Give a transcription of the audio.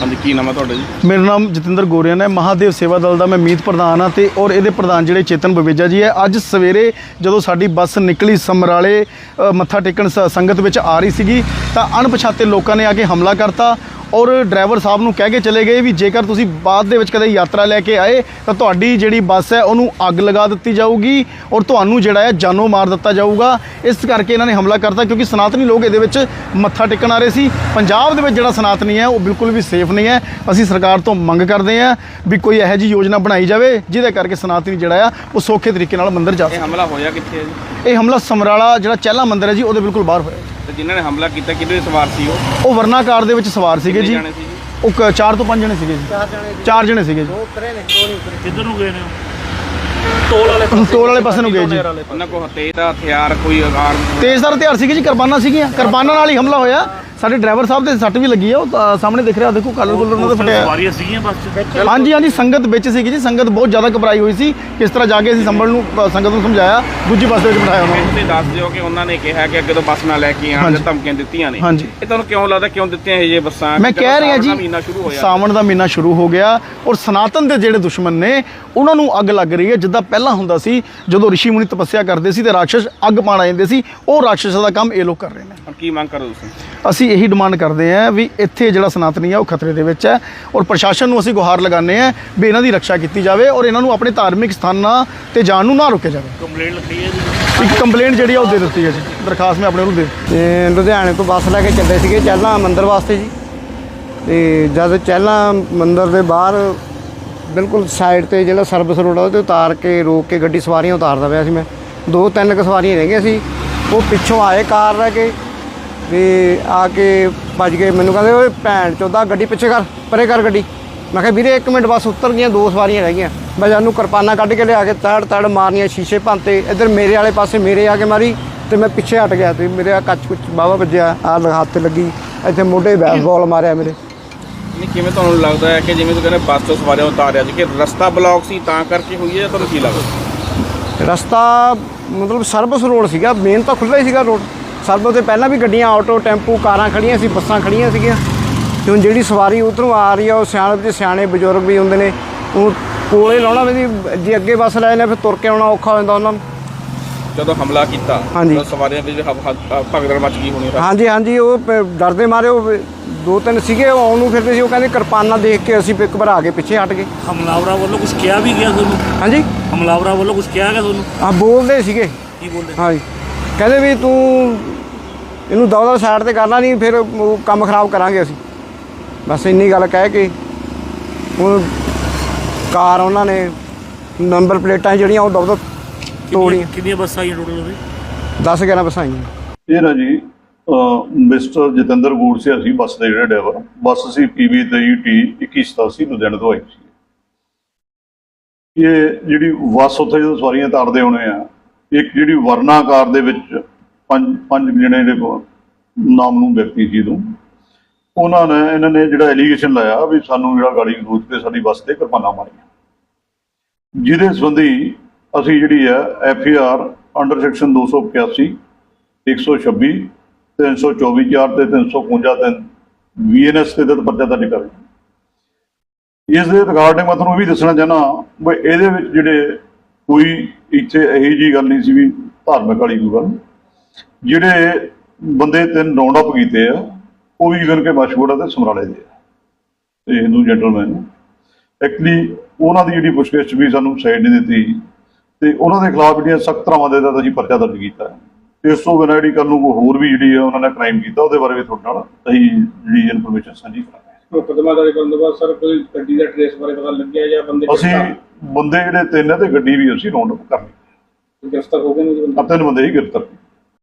ਹਾਂਜੀ, ਕੀ ਨਾਮ ਹੈ ਤੁਹਾਡਾ ਜੀ? ਮੇਰਾ ਨਾਮ ਜਤਿੰਦਰ ਗੋਰੀਆਨ ਹੈ, ਮਹਾਦੇਵ ਸੇਵਾ ਦਲ ਦਾ ਮੈਂ ਮੀਤ ਪ੍ਰਧਾਨ ਹਾਂ ਤੇ ਔਰ ਇਹਦੇ ਪ੍ਰਧਾਨ ਜਿਹੜੇ ਚੇਤਨ ਬਵੇਜਾ ਜੀ ਹੈ, ਅੱਜ ਸਵੇਰੇ ਜਦੋਂ ਸਾਡੀ ਬੱਸ ਨਿਕਲੀ ਸਮਰਾਲੇ ਮੱਥਾ ਟੇਕਣ ਸ- ਸੰਗਤ ਵਿੱਚ ਆ ਰਹੀ ਸੀਗੀ, ਤਾਂ ਅਣਪਛਾਤੇ ਲੋਕਾਂ ਨੇ ਆ ਕੇ ਹਮਲਾ ਕਰਤਾ ਔਰ ਡਰਾਈਵਰ ਸਾਹਿਬ ਨੂੰ ਕਹਿ ਕੇ ਚਲੇ ਗਏ ਵੀ ਜੇਕਰ ਤੁਸੀਂ ਬਾਅਦ ਦੇ ਵਿੱਚ ਕਦੇ ਯਾਤਰਾ ਲੈ ਕੇ ਆਏ ਤਾਂ ਤੁਹਾਡੀ ਜਿਹੜੀ ਬੱਸ ਹੈ ਉਹਨੂੰ ਅੱਗ ਲਗਾ ਦਿੱਤੀ ਜਾਊਗੀ ਔਰ ਤੁਹਾਨੂੰ ਜਿਹੜਾ ਹੈ ਜਾਨੋਂ ਮਾਰ ਦਿੱਤਾ ਜਾਊਗਾ। ਇਸ ਕਰਕੇ ਇਹਨਾਂ ਨੇ ਹਮਲਾ ਕਰਤਾ ਕਿਉਂਕਿ ਸਨਾਤਨੀ ਲੋਕ ਇਹਦੇ ਵਿੱਚ ਮੱਥਾ ਟੇਕਣ ਆ ਰਹੇ ਸੀ। ਪੰਜਾਬ ਦੇ ਵਿੱਚ ਜਿਹੜਾ ਸਨਾਤਨੀ ਹੈ ਉਹ ਬਿਲਕੁਲ ਵੀ ਸੇਫ ਨਹੀਂ ਹੈ। ਅਸੀਂ ਸਰਕਾਰ ਤੋਂ ਮੰਗ ਕਰਦੇ ਹਾਂ ਵੀ ਕੋਈ ਇਹੋ ਜਿਹੀ ਯੋਜਨਾ ਬਣਾਈ ਜਾਵੇ ਜਿਹਦੇ ਕਰਕੇ ਸਨਾਤਨੀ ਜਿਹੜਾ ਆ ਉਹ ਸੌਖੇ ਤਰੀਕੇ ਨਾਲ ਮੰਦਿਰ ਜਾ ਇਹ ਸਕੇ ਹਮਲਾ ਹੋਇਆ ਕਿੱਥੇ ਹੈ ਜੀ? ਇਹ ਹਮਲਾ ਸਮਰਾਲਾ ਜਿਹੜਾ ਚਹਿਲਾ ਮੰਦਿਰ ਹੈ ਜੀ ਉਹਦੇ ਬਿਲਕੁਲ ਬਾਹਰ ਹੋਇਆ। ਤੇ ਜਿਨ੍ਹਾਂ ਨੇ ਹਮਲਾ ਕੀਤਾ ਕਿਹਦੇ ਸਵਾਰ ਸੀ ਉਹ? ਉਹ ਵਰਨਾ ਕਾਰ ਦੇ ਵਿੱਚ ਸਵਾਰ ਸੀਗੇ ਜੀ। ਜਾਣੇ ਸੀ ਜੀ ਉਹ ਕ- ਚਾਰ ਤੋਂ ਪੰਜ ਜਣੇ ਸੀਗੇ ਜੀ। ਚਾਰ ਜਣੇ ਸੀਗੇ ਜੀ। ਕਿੱਧਰ ਨੂੰ ਗਏ ਨੇ ਟੋਲ ਵਾਲੇ ਟੋਲ ਵਾਲੇ ਪਾਸੇ ਨੂੰ ਗਏ ਜੀ। ਉਹਨਾਂ ਕੋਲ ਤੇਜ਼ ਦਾ ਹਥਿਆਰ ਕੋਈ ਆਰਮ ਤੇਜ਼ਦਾਰ ਹਥਿਆਰ ਸੀਗੇ ਜੀ ਕਿਰਪਾਨਾਂ ਸੀਗੀਆਂ। ਕਿਰਪਾਨਾਂ ਨਾਲ ਹੀ ਹਮਲਾ ਹੋਇਆ। ਸਾਡੇ ਡਰਾਈਵਰ ਸਾਹਿਬ ਦੇ ਸੱਟ ਵੀ ਲੱਗੀ ਆ ਉਹ ਤਾਂ ਸਾਹਮਣੇ ਦਿਖ ਰਿਹਾ ਦੇਖੋ ਕਲਰ ਕੁਲਰ ਉਹਨਾਂ ਦਾ ਫਟਿਆ ਸਵਾਰੀਆਂ ਸੀਗੀਆਂ ਬੱਸ 'ਚ ਹਾਂਜੀ ਹਾਂਜੀ ਸੰਗਤ ਵਿੱਚ ਸੀਗੀ ਜੀ ਸੰਗਤ ਬਹੁਤ ਜ਼ਿਆਦਾ ਘਬਰਾਈ ਹੋਈ ਸੀ ਕਿਸ ਤਰ੍ਹਾਂ ਜਾ ਕੇ ਅਸੀਂ ਸੰਭਲ ਨੂੰ ਅ, ਸੰਗਤ ਨੂੰ ਸਮਝਾਇਆ ਦੂਜੀ ਬੱਸ ਦੇ ਵਿੱਚ ਬਿਠਾਇਆ ਉਹਨਾਂ ਨੂੰ। ਤੁਸੀਂ ਦੱਸ ਦਿਓ ਕਿ ਉਹਨਾਂ ਨੇ ਕਿਹਾ ਕਿ ਅੱਗੇ ਤੋਂ ਬੱਸ ਨਾ ਲੈ ਕੇ ਆਉਣ ਹਾਂਜੀ। ਜਾਂ ਧਮਕੀਆਂ ਦਿੱਤੀਆਂ ਨੇ। ਹਾਂਜੀ। ਇਹ ਤੁਹਾਨੂੰ ਕਿਉਂ ਲੱਗਦਾ ਕਿਉਂ ਦਿੱਤੀਆਂ ਇਹ ਜੇ ਬੱਸਾਂ? ਮੈਂ ਕਹਿ ਰਿਹਾ ਜੀ ਮਹੀਨਾ ਸ਼ੁਰੂ ਹੋਇਆ। ਸਾਵਣ ਦਾ ਮਹੀਨਾ ਸ਼ੁਰੂ ਹੋ ਗਿਆ ਔਰ ਸਨਾਤਨ ਦੇ ਜਿਹੜੇ ਦੁਸ਼ਮਣ ਨੇ ਉਹਨਾਂ ਨੂੰ ਅੱਗ ਲੱਗ ਰਹੀ ਹੈ ਜਿੱਦਾਂ ਪਹਿਲਾਂ ਹੁੰਦਾ ਸੀ ਜਦੋਂ ઋષਿ ਮੁਨੀ ਤਪੱਸਿਆ ਕਰਦੇ ਸੀ ਤੇ ਰਾਖਸ਼ ਅੱਗ ਪਾਣ ਆ ਜਾਂਦੇ ਸੀ ਉਹ ਰਾਖਸ਼ ਦਾ ਕੰਮ ਇਹ ਲੋਕ ਕਰ ਰਹੇ ਨੇ। ਹੁਣ ਕੀ ਮੰਗ ਕਰੋ ਤੁਸੀਂ? ਅਸੀਂ ਇਹੀ ਡਿਮਾਂਡ ਕਰਦੇ ਹਾਂ ਵੀ ਇੱਥੇ ਜਿਹੜਾ ਸਨਾਤਨੀ ਹੈ ਉਹ ਖਤਰੇ ਦੇ ਵਿੱਚ ਹੈ ਔਰ ਪ੍ਰਸ਼ਾਸਨ ਨੂੰ ਅਸੀਂ ਗੁਹਾਰ ਲਗਾਉਂਦੇ ਹਾਂ ਵੀ ਇਹਨਾਂ ਦੀ ਰੱਖਿਆ ਕੀਤੀ ਜਾਵੇ ਔਰ ਇਹਨਾਂ ਨੂੰ ਆਪਣੇ ਧਾਰਮਿਕ ਸਥਾਨਾਂ ਤੇ ਜਾਣ ਨੂੰ ਨਾ ਰੋਕਿਆ ਜਾਵੇ। ਕੰਪਲੇਂਟ ਲਿਖੀ ਹੈ ਜੀ। ਇੱਕ ਕੰਪਲੇਂਟ ਜਿਹੜੀ ਆ ਉਹ ਦੇ ਦਿੱਤੀ ਹੈ ਜੀ। ਦਰਖਾਸਤ ਮੈਂ ਆਪਣੇ ਨੂੰ ਦੇ ਤੇ ਲੁਧਿਆਣੇ ਤੋਂ ਬੱਸ ਲੈ ਕੇ ਚੱਲੇ ਸੀਗੇ ਚਹਿਲਾਂ ਮੰਦਿਰ ਵਾਸਤੇ ਜੀ। ਤੇ ਜਦ ਚਹਿਲਾਂ ਮੰਦਿਰ ਦੇ ਬਾਹਰ ਬਿਲਕੁਲ ਸਾਈਡ ਤੇ ਜਿਹੜਾ ਸਰਵਿਸ ਰੋਡ ਆ ਉਹਤੇ ਉਤਾਰ ਕੇ ਰੋਕ ਕੇ ਗੱਡੀ ਸਵਾਰੀਆਂ ਉਤਾਰਦਾ ਪਿਆ ਸੀ ਮੈਂ। ਦੋ ਤਿੰਨ ਕੁ ਸਵਾਰੀਆਂ ਰਹਿ ਗਈਆਂ ਸੀ। ਉਹ ਪਿੱਛੋਂ ਆਏ ਕਾਰ ਲੈ ਕੇ ਤੇ ਆ ਕੇ ਭੱਜ ਗਏ। ਮੈਨੂੰ ਕਹਿੰਦੇ ਓਏ ਭੈਣ ਚੋਦਾ ਗੱਡੀ ਪਿੱਛੇ ਕਰ ਪਰੇ ਕਰ ਗੱਡੀ। ਮੈਂ ਕਿਹਾ ਵੀਰੇ ਇੱਕ ਮਿੰਟ ਬਸ ਉਤਰ ਗਈਆਂ ਦੋ ਸਵਾਰੀਆਂ ਰਹਿ ਗਈਆਂ। ਮੈਂ ਜਾਨੂੰ ਕਿਰਪਾਨਾਂ ਕੱਢ ਕੇ ਲਿਆ ਕੇ ਤੜ ਤੜ ਮਾਰਨੀਆਂ ਸ਼ੀਸ਼ੇ ਭੰਤੇ ਇੱਧਰ ਮੇਰੇ ਵਾਲੇ ਪਾਸੇ ਮੇਰੇ ਆ ਕੇ ਮਾਰੀ ਤੇ ਮੈਂ ਪਿੱਛੇ ਹਟ ਗਿਆ ਤੇ ਮੇਰੇ ਆ ਕੱਚ ਕੁੱਚ ਬਾਵਾ ਵੱਜਿਆ ਆ ਹੱਥ ਤੇ ਲੱਗੀ। ਇੱਥੇ ਮੋਢੇ ਬੈਸਬਾਲ ਮਾਰਿਆ ਮੇਰੇ। ਨਹੀਂ ਕਿਵੇਂ ਤੁਹਾਨੂੰ ਲੱਗਦਾ ਹੈ ਕਿ ਜਿਵੇਂ ਤੁਸੀਂ ਕਹਿੰਦੇ ਬੱਸ ਤੋਂ ਸਵਾਰੀਆਂ ਉਤਾਰਿਆ ਸੀ ਕਿ ਰਸਤਾ ਬਲੌਕ ਸੀ ਤਾਂ ਕਰਕੇ ਹੋਈ ਹੈ ਜਾਂ ਤੁਹਾਨੂੰ ਕੀ ਲੱਗਦਾ? ਰਸਤਾ ਮਤਲਬ ਸਰਵਿਸ ਰੋਡ ਸੀਗਾ ਮੇਨ ਤਾਂ ਖੁੱਲ੍ਹਾ ਹੀ ਸੀਗਾ ਰੋਡ। ਸਰਵਿਸ ਤੇ ਪਹਿਲਾਂ ਵੀ ਗੱਡੀਆਂ ਆਟੋ ਟੈਂਪੂ ਕਾਰਾਂ ਖੜੀਆਂ ਸੀ ਬੱਸਾਂ ਖੜੀਆਂ ਸੀਗੀਆਂ। ਤੇ ਹੁਣ ਜਿਹੜੀ ਸਵਾਰੀ ਉਧਰੋਂ ਆ ਰਹੀ ਆ ਉਹ ਸਿਆਣੇ ਵਿੱਚ ਸਿਆਣੇ ਬਜ਼ੁਰਗ ਵੀ ਹੁੰਦੇ ਨੇ ਉਹ ਕੋਲੇ ਲਾਉਣਾ ਵੀ ਜੇ ਅੱਗੇ ਬੱਸ ਲੈ ਜਾਂਦੇ ਫਿਰ ਤੁਰ ਕੇ ਆਉਣਾ ਔਖਾ ਹੋ ਜਾਂਦਾ ਉਹਨਾਂ ਨੂੰ। ਜਦੋਂ ਹਮਲਾ ਕੀਤਾ ਹਾਂਜੀ। ਤਾਂ ਸਵਾਰੀਆਂ ਹ- ਭਗਦੜ ਮਚ ਗਈ ਹੋਣੀ ਹਾਂਜੀ ਹਾਂਜੀ ਉਹ ਡਰਦੇ ਮਾਰੇ ਉਹ ਦੋ ਤਿੰਨ ਸੀਗੇ ਉਹ ਆਉਣ ਨੂੰ ਫਿਰਦੇ ਸੀ ਉਹ ਕਹਿੰਦੇ ਕਿਰਪਾਨਾਂ ਦੇਖ ਕੇ ਅਸੀਂ ਪਿੱਕ ਭਰਾ ਕੇ ਪਿੱਛੇ ਹਟ ਗਏ। ਹਮਲਾਵਰਾਂ ਵੱਲੋਂ ਕੁਝ ਕਿਹਾ ਵੀ ਗਿਆ ਤੁਹਾਨੂੰ? ਹਾਂਜੀ? ਹਮਲਾਵਰਾਂ ਵੱਲੋਂ ਕੁਝ ਕਿਹਾ ਗਿਆ ਤੁਹਾਨੂੰ? ਆ ਬੋਲਦੇ ਸੀਗੇ। ਕੀ ਬੋਲਦੇ? ਹਾਂਜੀ। ਕਹਿੰਦੇ ਵੀ ਤੂੰ ਇਹਨੂੰ ਦੌੜਾ ਸਾਈਡ ਤੇ ਕਰਨਾ ਨਹੀਂ ਫਿਰ ਉਹ ਕੰਮ ਖਰਾਬ ਕਰਾਂਗੇ ਅਸੀਂ। ਬਸ ਇੰਨੀ ਗੱਲ ਕਹਿ ਕੇ ਉਹ ਕਾਰ ਉਹਨਾਂ ਨੇ ਨੰਬਰ ਪਲੇਟਾਂ ਜਿਹੜੀਆਂ ਉਹ ਦੌੜਾ ਤੋੜੀਆਂ। ਕਿੰਨੀਆਂ- ਬੱਸਾਂ ਆਈਆਂ ਟੋਟਲ ਉਹਦੇ? 10 11 ਬੱਸਾਂ ਆਈਆਂ। ਇਹ ਨਾ ਜੀ ਮਿਸਟਰ ਜਤਿੰਦਰ ਗੂੜਸਿਆ ਸੀ ਬੱਸ ਦੇ ਜਿਹੜੇ ਡਰਾਈਵਰ। ਬੱਸ ਸੀ ਪੀਬੀ 23T 2187 ਲੁਧਿਆਣੇ ਤੋਂ ਆਈ ਸੀ। ਇਹ ਜਿਹੜੀ ਬੱਸ ਉੱਥੇ ਜਦੋਂ ਸਵਾਰੀਆਂ ਤਾਰਦੇ ਹੋਣੇ ਆ ਇੱਕ ਜਿਹੜੀ ਵਰਨਾਕਾਰ ਦੇ ਵਿੱਚ ਪੰਜ ਪੰਜ ਜਿਹੜੇ ਜਿਹੜੇ ਨਾਮ ਨੂੰ ਵਿਅਕਤੀ ਸੀ ਤੋਂ। ਉਹਨਾਂ ਨੇ, ਇਹਨਾਂ ਨੇ ਜਿਹੜਾ ਐਲੀਗੇਸ਼ਨ ਲਾਇਆ ਵੀ ਸਾਨੂੰ ਜਿਹੜਾ ਗਾੜੀ ਗਲੂਚ ਤੇ ਸਾਡੀ ਬੱਸ ਤੇ ਕਿਰਪਾਨਾਂ ਮਾਰੀਆਂ। ਜਿਹਦੇ ਸੰਬੰਧੀ ਅਸੀਂ ਜਿਹੜੀ ਹੈ ਐਫ ਆਰ ਅੰਡਰ ਸੈਕਸ਼ਨ 285 126 324 4 ਤੇ 351 ਤੇ ਵੀਐਨਐਸ ਤੇ ਤਹਿਤ ਪਰਚਾ ਦਰਜ ਕਰ ਇਸ ਦੇ ਰਿਗਾਰਡਿੰਗ ਮੈਂ ਤੁਹਾਨੂੰ ਇਹ ਵੀ ਦੱਸਣਾ ਚਾਹਨਾ ਵੀ ਇਹਦੇ ਵਿੱਚ ਜਿਹੜੇ ਕੋਈ ਇੱਥੇ ਇਹੀ ਜੀ ਗੱਲ ਨਹੀਂ ਸੀ ਵੀ ਧਾਰਮਿਕ ਵਾਲੀ ਕੋਈ ਗੱਲ। ਜਿਹੜੇ ਬੰਦੇ ਤਿੰਨ ਰਾਉਂਡ ਅਪ ਕੀਤੇ ਆ, ਉਹ ਵੀ ਇਵਨ ਕੇ ਮਸ਼ਹੂਰ ਆ ਤੇ ਸਮਰਾਲੇ ਦੇ ਆ। ਤੇ ਹਿੰਦੂ ਜੈਂਟਲਮੈਨ ਐਕਚੁਅਲੀ ਉਹਨਾਂ ਦੀ ਜਿਹੜੀ ਪੁੱਛਗਿੱਛ ਵੀ ਸਾਨੂੰ ਸਾਈਡ ਨਹੀਂ ਦਿੱਤੀ। ਤੇ ਉਹਨਾਂ ਦੇ ਖਿਲਾਫ ਜਿਹੜੀਆਂ ਸਖਤ ਤਰ੍ਹਾਂ ਦੇ ਤਹਿਤ ਅਸੀਂ ਪਰਚਾ ਦਰਜ ਕੀਤਾ ਤੇ ਇਸ ਤੋਂ ਬਿਨਾਂ ਜਿਹੜੀ ਕੱਲ ਨੂੰ ਹੋਰ ਵੀ ਜਿਹੜੀ ਆ, ਉਹਨਾਂ ਨੇ ਕ੍ਰਾਈਮ ਕੀਤਾ, ਉਹਦੇ ਬਾਰੇ ਵੀ ਤੁਹਾਡੇ ਨਾਲ ਅਸੀਂ ਜਿਹੜੀ ਇਨਫੋਰਮੇਸ਼ਨ ਸਾਂਝੀ ਕਰਾਂਗੇ। ਮੁਕਦਮਾ ਦਰਜ ਕਰਨ ਤੋਂ ਬਾਅਦ ਸਰ ਕੋਈ ਗੱਡੀ ਦਾ ਟ੍ਰੇਸ ਬਾਰੇ ਪਤਾ ਲੱਗਿਆ ਜਾਂ ਬੰਦੇ ਅਸੀਂ ਬੰਦੇ ਜਿਹੜੇ ਤਿੰਨ ਆ ਤੇ ਗੱਡੀ ਵੀ ਅਸੀਂ ਰਾਉਂਡ ਅਪ ਕਰ ਲਈ। ਗ੍ਰਿਫਤਾਰ ਹੋ ਗਏ ਨੇ ਜੀ ਬੰਦੇ? ਆ ਤਿੰਨ ਬੰਦੇ ਹੀ ਗ੍ਰਿਫਤਾਰ ਕੀਤੇ।